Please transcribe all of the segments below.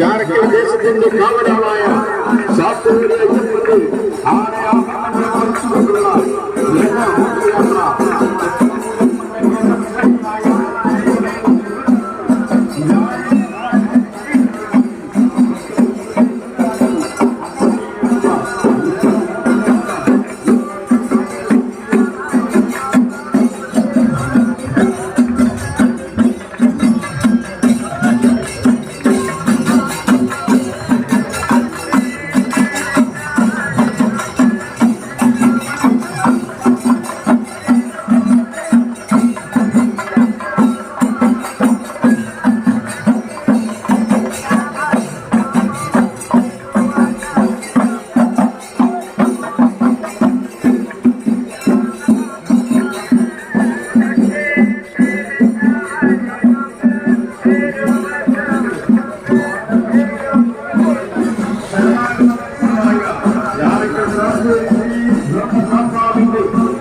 यार के देश बिंदु कावड़ा आया सात सूर्य बिंदु आने आप सुगला लेना हो यात्रा। यार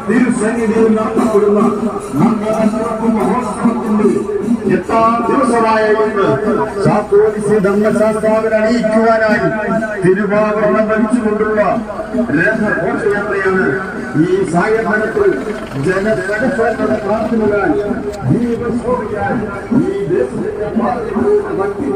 തിരുസന്നിധിയിൽ നടത്തപ്പെടുന്ന മഹോത്സവത്തിന്റെ എട്ടാം ദിവസമായ ഇന്ന് ശാസ്ത്രോദിസി ധർമ്മശാസ്ത്രാവിനെ അറിയിക്കുവാനായി തിരുവാഭരണം ധരിച്ചുകൊണ്ടുള്ള രഥഘോഷയാത്രയാണ് ഈ സായധനത്തിൽ ജനസഹസ്രങ്ങളുടെ പ്രാർത്ഥനകൾ ഈ ദേശത്തിന്റെ ഭക്തി